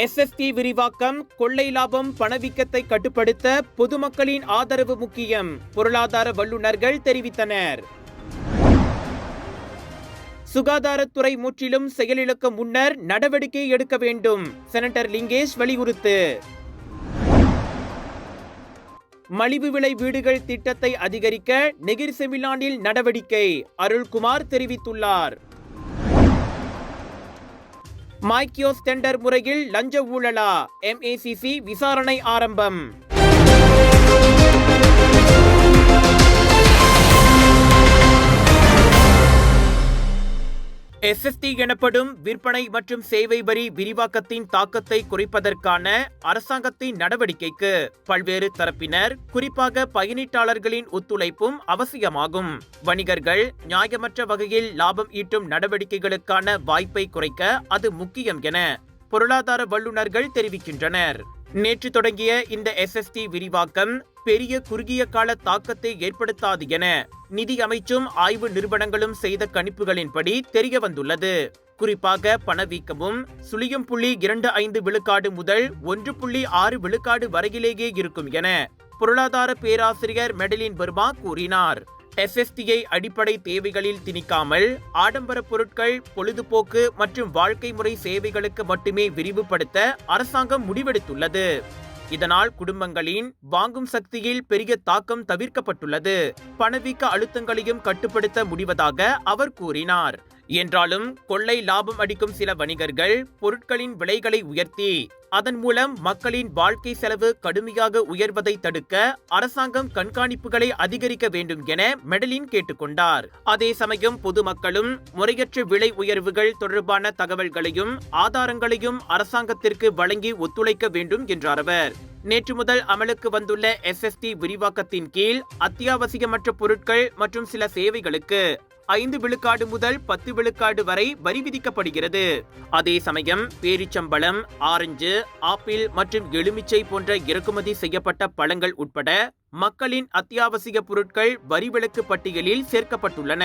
SST விரிவாக்கம் கொள்ளை லாபம் பணவீக்கத்தை கட்டுப்படுத்த பொதுமக்களின் ஆதரவு முக்கியம் பொருளாதார வல்லுநர்கள் தெரிவித்தனர். சுகாதாரத்துறை முற்றிலும் செயலிழக்க முன்னர் நடவடிக்கை எடுக்க வேண்டும் செனட்டர் லிங்கேஷ் வலியுறுத்து. மலிவு விலை வீடுகள் திட்டத்தை அதிகரிக்க நெகிர் செமிலானில் நடவடிக்கை அருள்குமார் தெரிவித்துள்ளார். மைக்கியோஸ் டெண்டர் முறையில் லஞ்ச ஊழலா? எம்ஏசிசி விசாரணை ஆரம்பம். எஸ்எஸ்டி எனப்படும் விற்பனை மற்றும் சேவை வரி விரிவாக்கத்தின் தாக்கத்தை குறைப்பதற்கான அரசாங்கத்தின் நடவடிக்கைக்கு பல்வேறு தரப்பினர் குறிப்பாக பயனீட்டாளர்களின் ஒத்துழைப்பும் அவசியமாகும். வணிகர்கள் நியாயமற்ற வகையில் லாபம் ஈட்டும் நடவடிக்கைகளுக்கான வாய்ப்பை குறைக்க அது முக்கியம் என பொருளாதார வல்லுநர்கள் தெரிவிக்கின்றனர். நேற்று தொடங்கிய இந்த எஸ்எஸ்டி விரிவாக்கம் பெரிய குறுகிய கால தாக்கத்தை ஏற்படுத்தாது என நிதி அமைச்சும் ஆய்வு நிறுவனங்களும் செய்த கணிப்புகளின்படி தெரிய வந்துள்ளது. குறிப்பாக பணவீக்கமும் சுழியம் புள்ளி இரண்டு ஐந்து விழுக்காடு முதல் ஒன்று புள்ளி ஆறு விழுக்காடு வரையிலேயே இருக்கும் என பொருளாதார பேராசிரியர் மெடலின் வர்மா கூறினார். எஸ்எஸ்டியை அடிப்படை தேவைகளில் திணிக்காமல் ஆடம்பர பொருட்கள் பொழுதுபோக்கு மற்றும் வாழ்க்கை முறை சேவைகளுக்கு மட்டுமே விரிவுபடுத்த அரசாங்கம் முடிவெடுத்துள்ளது. இதனால் குடும்பங்களின் வாங்கும் சக்தியில் பெரிய தாக்கம் தவிர்க்கப்பட்டுள்ளது. பணவீக்க அழுத்தங்களையும் கட்டுப்படுத்த முடிவதாக அவர் கூறினார். என்றாலும் கொள்ளை லாபம் அடிக்கும் சில வணிகர்கள் பொருட்களின் விலைகளை உயர்த்தி அதன் மூலம் மக்களின் வாழ்க்கை செலவு கடுமையாக உயர்வதை தடுக்க அரசாங்கம் கண்காணிப்புகளை அதிகரிக்க வேண்டும் என மெடலின் கேட்டுக்கொண்டார். அதே சமயம் பொதுமக்களும் முறையற்ற விலை உயர்வுகள் தொடர்பான தகவல்களையும் ஆதாரங்களையும் அரசாங்கத்திற்கு வழங்கி ஒத்துழைக்க வேண்டும் என்றார் அவர். நேற்று முதல் அமலுக்கு வந்துள்ள எஸ்எஸ்டி விரிவாக்கத்தின் கீழ் அத்தியாவசியமற்ற பொருட்கள் மற்றும் சில சேவைகளுக்கு ஐந்து விழுக்காடு முதல் பத்து விழுக்காடு வரை வரி விதிக்கப்படுகிறது. அதே சமயம் பேரிச்சம்பழம் ஆரஞ்சு ஆப்பிள் மற்றும் எலுமிச்சை போன்ற இறக்குமதி செய்யப்பட்ட பழங்கள் உட்பட மக்களின் அத்தியாவசிய பொருட்கள் வரி விலக்கு பட்டியலில் சேர்க்கப்பட்டுள்ளன.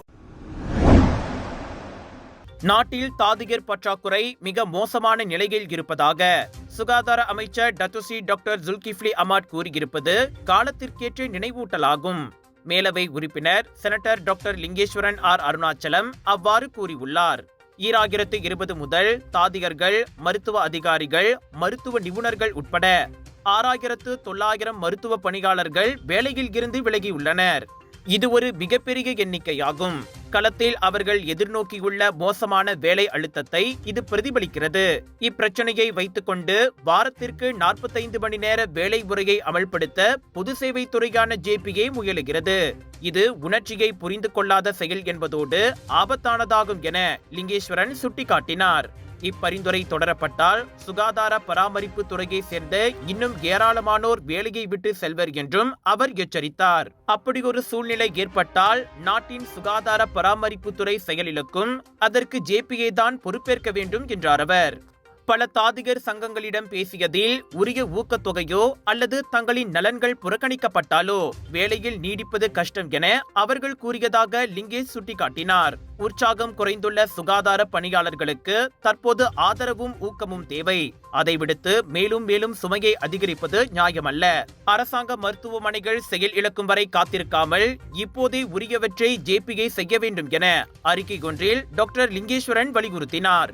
நாட்டில் தாதியர் பற்றாக்குறை மிக மோசமான நிலையில் இருப்பதாக சுகாதார அமைச்சர் டத்துசி டாக்டர் ஜுல்கிஃப்லி அமாட் கூறியிருப்பது காலத்திற்கேற்ற நினைவூட்டலாகும். மேலவை உறுப்பினர் senator doctor Lingeswaran R Arunachalam அவ்வாறு கூறியுள்ளார். ஈராயிரத்து இருபது முதல் தாதியர்கள் மருத்துவ அதிகாரிகள் மருத்துவ நிபுணர்கள் உட்பட ஆறாயிரத்து தொள்ளாயிரம் மருத்துவ பணியாளர்கள் வேலையில் இருந்து விலகியுள்ளனர். இது ஒரு மிகப்பெரிய எண்ணிக்கையாகும். களத்தில் அவர்கள் எதிர்நோக்கியுள்ள மோசமான வேலை அழுத்தத்தை இது பிரதிபலிக்கிறது. இப்பிரச்சனையை வைத்துக்கொண்டு வாரத்திற்கு நாற்பத்தைந்து மணி நேர வேலை முறையை அமல்படுத்த பொது சேவை துறையான ஜேபிஏ முயலுகிறது. இது உணர்ச்சியை புரிந்து கொள்ளாத செயல் என்பதோடு ஆபத்தானதாகும் என லிங்கேஸ்வரன் சுட்டிக்காட்டினார். இப்பரிந்துரை தொடரப்பட்டால் சுகாதார பராமரிப்பு துறையை சேர்ந்த இன்னும் ஏராளமானோர் வேலையை விட்டு செல்வர் என்றும் அவர் எச்சரித்தார். அப்படி ஒரு சூழ்நிலை ஏற்பட்டால் நாட்டின் சுகாதார பராமரிப்புத்துறை செயலிழக்கும் அதற்கு ஜேபிஏ தான் பொறுப்பேற்க வேண்டும் என்றார் அவர். பல தாதிகர் சங்கங்களிடம் பேசியதில் உரிய ஊக்கத்தொகையோ அல்லது தங்களின் நலன்கள் புறக்கணிக்கப்பட்டாலோ வேலையில் நீடிப்பது கஷ்டம் என அவர்கள் கூறியதாக லிங்கேஷ் சுட்டிக்காட்டினார். உற்சாகம் குறைந்துள்ள சுகாதார பணியாளர்களுக்கு தற்போது ஆதரவும் ஊக்கமும் தேவை. அதை விடுத்து மேலும் மேலும் சுமையை அதிகரிப்பது நியாயமல்ல. அரசாங்க மருத்துவமனைகள் செயல் இழக்கும் வரை காத்திருக்காமல் இப்போதே உரியவற்றை ஜேபிஐ செய்ய வேண்டும் என அறிக்கை ஒன்றில் டாக்டர் லிங்கேஸ்வரன் வலியுறுத்தினார்.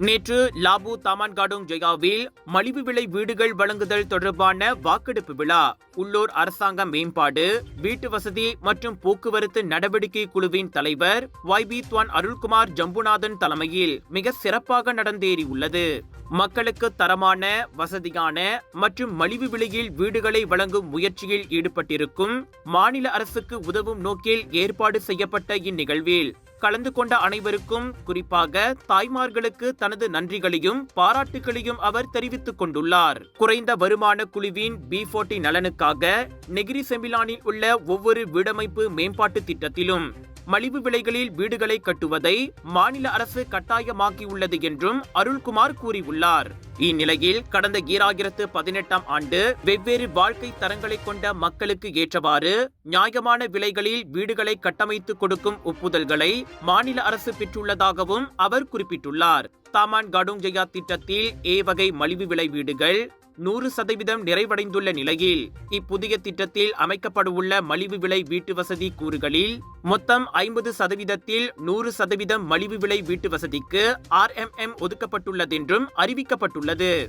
நேற்று லாபு தாமான்காடுங் ஜெயாவில் மலிவு விலை வீடுகள் வழங்குதல் தொடர்பான வாக்கெடுப்பு விழா. உள்ளூர் அரசாங்க மேம்பாடு வீட்டு வசதி மற்றும் போக்குவரத்து நடவடிக்கை குழுவின் தலைவர் வைபி துவான் அருள்குமார் ஜம்புநாதன் தலைமையில் மிக சிறப்பாக நடந்தேறியுள்ளது. மக்களுக்கு தரமான வசதியான மற்றும் மலிவு விலையில் வீடுகளை வழங்கும் முயற்சியில் ஈடுபட்டிருக்கும் மாநில அரசுக்கு உதவும் நோக்கில் ஏற்பாடு செய்யப்பட்ட இந்நிகழ்வில் கலந்து கொண்ட அனைவருக்கும் குறிப்பாக தாய்மார்களுக்கு தனது நன்றிகளையும் பாராட்டுகளையும் அவர் தெரிவித்துக் கொண்டுள்ளார். குறைந்த வருமான குழுவின் பி போர்ட்டி நலனுக்காக நெகிரி செமிலானில் உள்ள ஒவ்வொரு வீடமைப்பு மேம்பாட்டு திட்டத்திலும் மலிவு விலைகளில் வீடுகளை கட்டுவதை மாநில அரசு கட்டாயமாக்கியுள்ளது என்றும் அருள்குமார் கூறியுள்ளார். இந்நிலையில் கடந்த ஈராயிரத்து பதினெட்டாம் ஆண்டு வெவ்வேறு வாழ்க்கை தரங்களை கொண்ட மக்களுக்கு ஏற்றவாறு நியாயமான விலைகளில் வீடுகளை கட்டமைத்து கொடுக்கும் ஒப்புதல்களை மாநில அரசு பெற்றுள்ளதாகவும் அவர் குறிப்பிட்டுள்ளார். தாமான் கடுங் ஜெயா திட்டத்தில் ஏ வகை மலிவு விலை வீடுகள் நூறு சதவீதம் நிறைவடைந்துள்ள நிலையில் இப்புதிய திட்டத்தில் அமைக்கப்படவுள்ள மலிவு விலை வீட்டு வசதி கூறுகளில் மொத்தம் ஐம்பது சதவீதத்தில் நூறு சதவீதம் மலிவு விலை வீட்டு வசதிக்கு ஆர்எம்எம் ஒதுக்கப்பட்டுள்ளதென்றும் அறிவிக்கப்பட்டுள்ளது.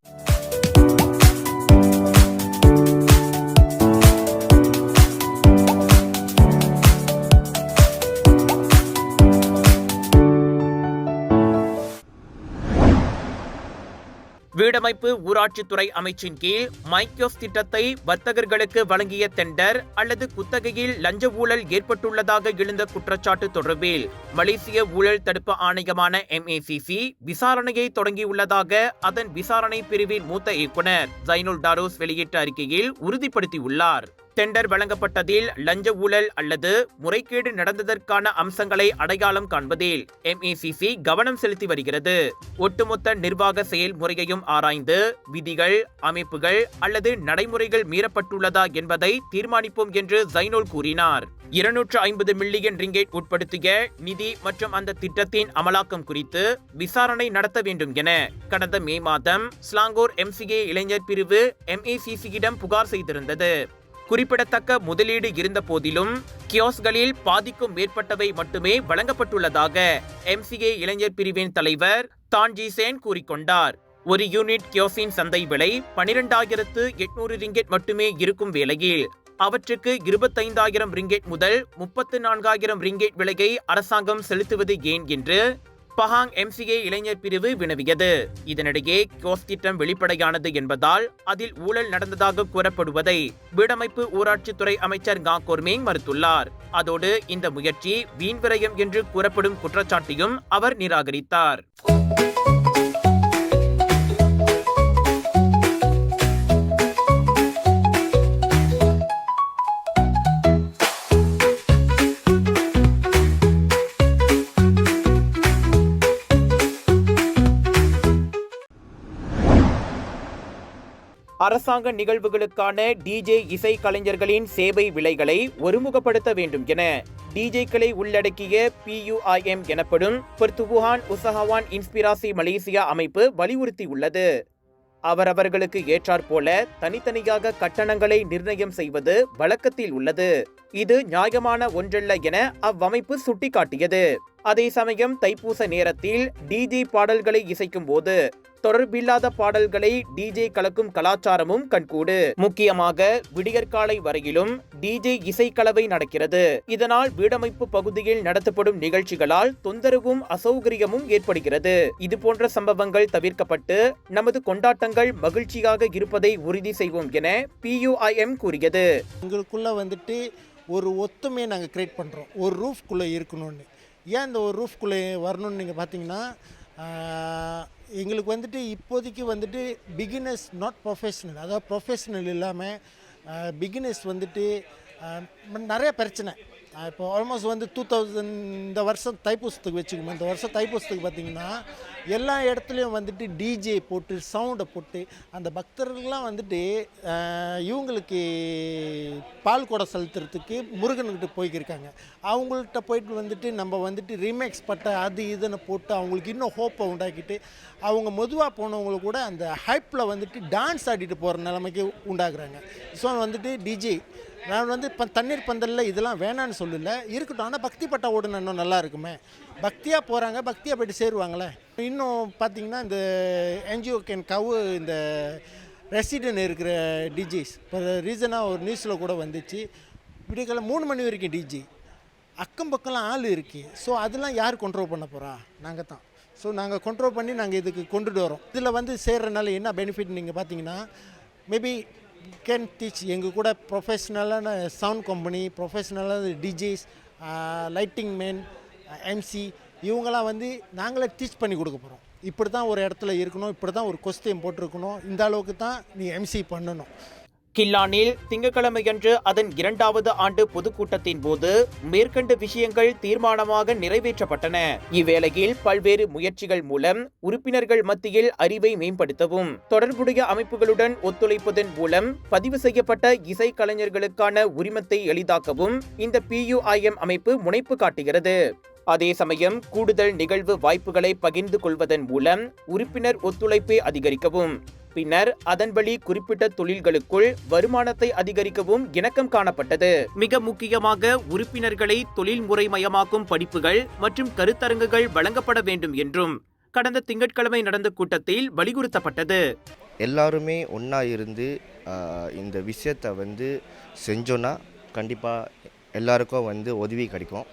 வீடமைப்பு ஊராட்சித்துறை அமைச்சின் கீழ் மைக்யோஸ் திட்டத்தை வர்த்தகர்களுக்கு வழங்கிய டெண்டர் அல்லது குத்தகையில் லஞ்ச ஊழல் ஏற்பட்டுள்ளதாக எழுந்த குற்றச்சாட்டு தொடர்பில் மலேசிய ஊழல் தடுப்பு ஆணையமான எம்ஏசிசி விசாரணையை தொடங்கியுள்ளதாக அதன் விசாரணை பிரிவின் மூத்த இயக்குனர் ஜைனுல் டாரோஸ் வெளியிட்ட அறிக்கையில் உறுதிப்படுத்தியுள்ளார். டெண்டர் வழங்கப்பட்டதில் லஞ்ச ஊழல் அல்லது முறைகேடு நடந்ததற்கான அம்சங்களை அடையாளம் காண்பதில் எம்ஏசிசி கவனம் செலுத்தி வருகிறது. ஒட்டுமொத்த நிர்வாக செயல்முறையையும் ஆராய்ந்து விதிகள் அமைப்புகள் அல்லது நடைமுறைகள் மீறப்பட்டுள்ளதா என்பதை தீர்மானிப்போம் என்று ஜைனோல் கூறினார். இருநூற்று ஐம்பது மில்லியன் ரிங்கேட் உட்படுத்திய நிதி மற்றும் அந்த திட்டத்தின் அமலாக்கம் குறித்து விசாரணை நடத்த வேண்டும் என கடந்த மே மாதம் ஸ்லாங்கோர் எம்சிஏ இளைஞர் பிரிவு எம்ஏசிசியிடம் புகார் செய்திருந்தது. குறிப்பிடத்தக்க முதலீடு இருந்த போதிலும் கியோஸ்களில் பாதிக்கும் மேற்பட்டவை மட்டுமே வழங்கப்பட்டுள்ளதாக எம்சிஏ இளைஞர் பிரிவின் தலைவர் தான்ஜி சேன் கூறிக்கொண்டார். ஒரு யூனிட் கியோஸின் சந்தை விலை பனிரெண்டாயிரத்து எட்நூறு ரிங்கெட் மட்டுமே இருக்கும் வேளையில் அவற்றுக்கு இருபத்தைந்தாயிரம் ரிங்கெட் முதல் முப்பத்து நான்காயிரம் ரிங்கெட் விலையை அரசாங்கம் செலுத்துவது ஏன் என்று பஹாங் எம்சிஏ இளைஞர் பிரிவு வினவியது. இதனிடையே கோஸ் திட்டம் வெளிப்படையானது என்பதால் அதில் ஊழல் நடந்ததாக கூறப்படுவதை வீடமைப்பு ஊராட்சித்துறை அமைச்சர் கா. கோர்மேங் மறுத்துள்ளார். அதோடு இந்த முயற்சி வீண் விரயம் என்று கூறப்படும் குற்றச்சாட்டையும் அவர் நிராகரித்தார். அரசாங்க நிகழ்வுகளுக்கான டிஜே இசை கலைஞர்களின் சேவை விலைகளை ஒருமுகப்படுத்த வேண்டும் என டிஜேக்களை உள்ளடக்கிய பியூஐஎம் எனப்படும் பொர்த்துவுஹான் உசஹவான் இன்ஸ்பிராசி மலேசியா அமைப்பு வலியுறுத்தியுள்ளது. அவரவர்களுக்கு ஏற்றாற்போல தனித்தனியாக கட்டணங்களை நிர்ணயம் செய்வது வழக்கத்தில் உள்ளது. இது நியாயமான ஒன்றல்ல என அவ்வமைப்பு சுட்டிக்காட்டியது. அதே சமயம் தைப்பூச நேரத்தில் டிஜே பாடல்களை இசைக்கும் போது தொடர்பில்லாத பாடல்களை டிஜே கலக்கும் கலாச்சாரமும் கண்கூடு. முக்கியமாக விடியற்காலை வரையிலும் டிஜே இசைக்கலவை நடக்கிறது. இதனால் வீடமைப்பு பகுதியில் நடத்தப்படும் நிகழ்ச்சிகளால் தொந்தரவும் அசௌகரியமும் ஏற்படுகிறது. இது போன்ற சம்பவங்கள் தவிர்க்கப்பட்டு நமது கொண்டாட்டங்கள் மகிழ்ச்சியாக இருப்பதை உறுதி செய்வோம் என பியூஐஎம் கூறியது. எங்களுக்குள்ள வந்துட்டு ஒரு ஒத்துமையை நாங்கள் க்ரியேட் பண்ணுறோம் ஒரு ரூஃப்குள்ளே இருக்கணும்னு. ஏன் இந்த ஒரு ரூஃப்குள்ளே வரணும்னு நீங்கள் பார்த்தீங்கன்னா எங்களுக்கு வந்துட்டு இப்போதைக்கு வந்துட்டு பிகினர்ஸ் நாட் ப்ரொஃபஷனல் அதாவது ப்ரொஃபஷனல் இல்லாமல் பிகினர்ஸ் வந்துட்டு நிறைய பிரச்சனை. இப்போ ஆல்மோஸ்ட் வந்து டூ தௌசண்ட் இந்த வருஷம் தைப்பூசத்துக்கு வச்சுக்கோங்க. இந்த வருஷம் தைப்பூசத்துக்கு பார்த்தீங்கன்னா எல்லா இடத்துலையும் வந்துட்டு டிஜே போட்டு சவுண்டை போட்டு அந்த பக்தர்கள்லாம் வந்துட்டு இவங்களுக்கு பால் குடம் செலுத்துறதுக்கு முருகன்கிட்ட போய்க்கிருக்காங்க. அவங்கள்ட்ட போயிட்டு வந்துட்டு நம்ம வந்துட்டு ரீமேக்ஸ் பட்ட அது இதுன்னு போட்டு அவங்களுக்கு இன்னும் ஹோப்பை உண்டாக்கிட்டு அவங்க மெதுவாக போனவங்க கூட அந்த ஹைப்பில் வந்துட்டு டான்ஸ் ஆடிட்டு போகிற நிலைமைக்கு உண்டாகிறாங்க. ஸோ வந்துட்டு டிஜே நான் வந்து இப்போ தண்ணீர் பந்தலில் இதெல்லாம் வேணான்னு சொல்லலை. இருக்கட்டும் ஆனால் பக்தி பட்டா ஓடுனா இன்னும் நல்லா இருக்குமே. பக்தியாக போகிறாங்க பக்தியாக போயிட்டு சேருவாங்களே. இன்னும் பார்த்தீங்கன்னா இந்த என்ஜிஓ கேன் கவு இந்த ரெசிடென்ட் இருக்கிற டிஜிஸ் இப்போ ரீசனாக ஒரு நியூஸில் கூட வந்துச்சு. விடியக்காலம் மூணு மணி வரைக்கும் டிஜி அக்கம் பக்கம்லாம் ஆள் இருக்குது ஸோ அதெல்லாம் யார் கண்ட்ரோல் பண்ண போகிறா நாங்கள் தான். ஸோ நாங்கள் கண்ட்ரோல் பண்ணி நாங்கள் இதுக்கு கொண்டுட்டு வரோம். இதில் வந்து சேர்றதுனால என்ன பெனிஃபிட் நீங்கள் பார்த்தீங்கன்னா மேபி கேன் டீச் எங்கள் கூட ப்ரொஃபஷ்னலான சவுண்ட் கம்பெனி ப்ரொஃபஷ்னலான டிஜேஸ் லைட்டிங் மேன் எம்சி இவங்களாம் வந்து நாங்களே டீச் பண்ணி கொடுக்க போகிறோம் இப்படி தான் ஒரு இடத்துல இருக்கணும் இப்படி தான் ஒரு கொஸ்டின் போட்டிருக்கணும். இந்த அளவுக்கு தான் நீ எம்சி பண்ணணும். கில்லானில் திங்கட்கிழமையன்று அதன் இரண்டாவது ஆண்டு பொதுக்கூட்டத்தின் போது மேற்கண்ட விஷயங்கள் தீர்மானமாக நிறைவேற்றப்பட்டன. இவ்வேளையில் பல்வேறு முயற்சிகள் மூலம் உறுப்பினர்கள் மத்தியில் அறிவை மேம்படுத்தவும் தொடர்புடைய அமைப்புகளுடன் ஒத்துழைப்பதன் மூலம் பதிவு செய்யப்பட்ட இசை கலைஞர்களுக்கான உரிமத்தை எளிதாக்கவும் இந்த பியூஐஎம் அமைப்பு முனைப்பு காட்டுகிறது. அதே சமயம் கூடுதல் நிகழ்வு வாய்ப்புகளை பகிர்ந்து கொள்வதன் மூலம் உறுப்பினர் ஒத்துழைப்பை அதிகரிக்கவும். பின்னர் அதன் வழி குறிப்பிட்ட தொழில்களுக்குள் வருமானத்தை அதிகரிக்கவும் இணக்கம் காணப்பட்டது. மிக முக்கியமாக உறுப்பினர்களை தொழில் முறைமயமாக்கும் படிப்புகள் மற்றும் கருத்தரங்குகள் வழங்கப்பட வேண்டும் என்றும் கடந்த திங்கட்கிழமை நடந்த கூட்டத்தில் வலியுறுத்தப்பட்டது. எல்லாருமே ஒன்றா இருந்து இந்த விஷயத்தை வந்து செஞ்சோன்னா கண்டிப்பாக எல்லாருக்கும் வந்து உதவி கிடைக்கும்.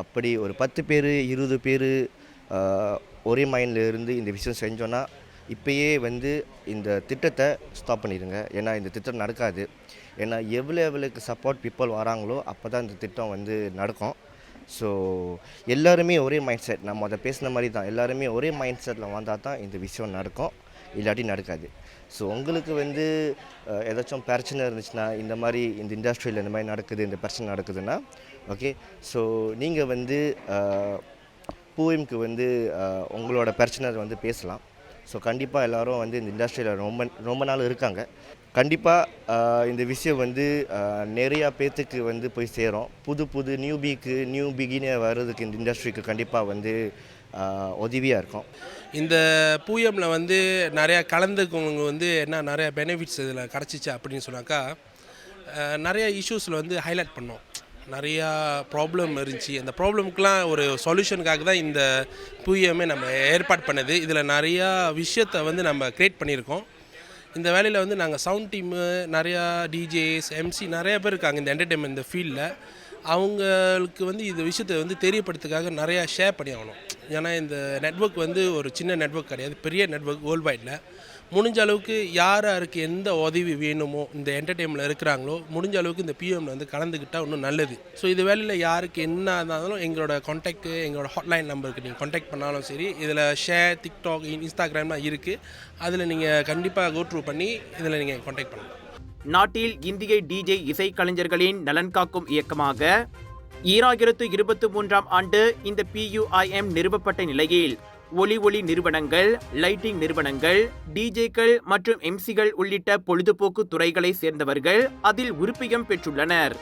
அப்படி ஒரு பத்து பேர் இருபது பேர் ஒரே மைண்டில் இருந்து இந்த விஷயம் செஞ்சோன்னா இப்பயே வந்து இந்த திட்டத்தை ஸ்டாப் பண்ணிடுங்க. ஏன்னா இந்த திட்டம் நடக்காது. ஏன்னா எவ்வளோ எவ்வளோக்கு சப்போர்ட் பீப்புள் வராங்களோ அப்போ தான் இந்த திட்டம் வந்து நடக்கும். ஸோ எல்லாருமே ஒரே மைண்ட் செட் நம்ம அதை பேசின மாதிரி தான் எல்லாருமே ஒரே மைண்ட் செட்டில் வந்தால் தான் இந்த விஷயம் நடக்கும். இல்லாட்டி நடக்காது. ஸோ உங்களுக்கு வந்து ஏதாச்சும் பிரச்சனை இருந்துச்சுன்னா இந்த மாதிரி இந்த இண்டஸ்ட்ரியில் இந்த மாதிரி நடக்குது இந்த பிரச்சனை நடக்குதுன்னா ஓகே ஸோ நீங்கள் வந்து பூஎம்க்கு வந்து உங்களோட பிரச்சனை வந்து பேசலாம். ஸோ கண்டிப்பாக எல்லாரும் வந்து இந்த இண்டஸ்ட்ரியில் ரொம்ப ரொம்ப நாள் இருக்காங்க. கண்டிப்பாக இந்த விஷயம் வந்து நிறையா பேர்த்துக்கு வந்து போய் சேரும். புது புது நியூ பீக்கு நியூ பிகினர் வர்றதுக்கு இந்த இண்டஸ்ட்ரிக்கு கண்டிப்பாக வந்து உதவியாக இருக்கும். இந்த பூயமில் வந்து நிறையா கலந்துக்கவங்க வந்து என்ன நிறையா பெனிஃபிட்ஸ் இதில் கிடச்சிச்சு அப்படின்னு சொன்னாக்கா நிறையா நிறைய இஷ்யூஸில் வந்து ஹைலைட் பண்ணோம். நிறையா ப்ராப்ளம் இருந்துச்சு. அந்த ப்ராப்ளமுக்கெலாம் ஒரு சொல்யூஷனுக்காக தான் இந்த பூயமே நம்ம ஏற்பாடு பண்ணது. இதில் நிறையா விஷயத்தை வந்து நம்ம க்ரியேட் பண்ணியிருக்கோம். இந்த வேலையில் வந்து நாங்கள் சவுண்ட் டீமு நிறையா டிஜேஸ் எம்சி நிறைய பேர் இருக்காங்க இந்த என்டர்டெயின்மெண்ட் இந்த ஃபீல்டில் அவங்களுக்கு வந்து இந்த விஷயத்தை வந்து தெரியப்படுத்துக்காக நிறையா ஷேர் பண்ணி ஆகணும். ஏன்னா இந்த நெட்ஒர்க் வந்து ஒரு சின்ன நெட்வொர்க் கிடையாது பெரிய நெட்வொர்க் வேர்ல்டு வைடில் முடிஞ்ச அளவுக்கு யார் யாருக்கு எந்த உதவி வேணுமோ இந்த என்டர்டெயின்மெண்ட்டில் இருக்கிறாங்களோ முடிஞ்ச அளவுக்கு இந்த பிஎம்ல வந்து கலந்துக்கிட்டால் இன்னும் நல்லது. ஸோ இது வேலையில் யாருக்கு என்ன இருந்தாலும் எங்களோட காண்டாக்ட்டு எங்களோட ஹாட்லைன் நம்பருக்கு நீங்கள் காண்டாக்ட் பண்ணாலும் சரி இதில் ஷேர் டிக்டாக் இன்ஸ்டாகிராம்லாம் இருக்குது அதில் நீங்கள் கண்டிப்பாக கோ பண்ணி இதில் நீங்கள் காண்டாக்ட் பண்ணலாம். நாட்டில் இந்திய டிஜே இசைக்கலைஞர்களின் நலன் காக்கும் இயக்கமாக ஈராயிரத்து இருபத்தி மூன்றாம் ஆண்டு இந்த பியூஐஎம் நிறுவப்பட்ட நிலையில் ஒலி ஒளி நிறுவனங்கள் லைட்டிங் நிறுவனங்கள் டிஜேக்கள் மற்றும் எம்சிகள் உள்ளிட்ட பொழுதுபோக்கு துறைகளை சேர்ந்தவர்கள் அதில் உறுப்பியம் பெற்றுள்ளனர்.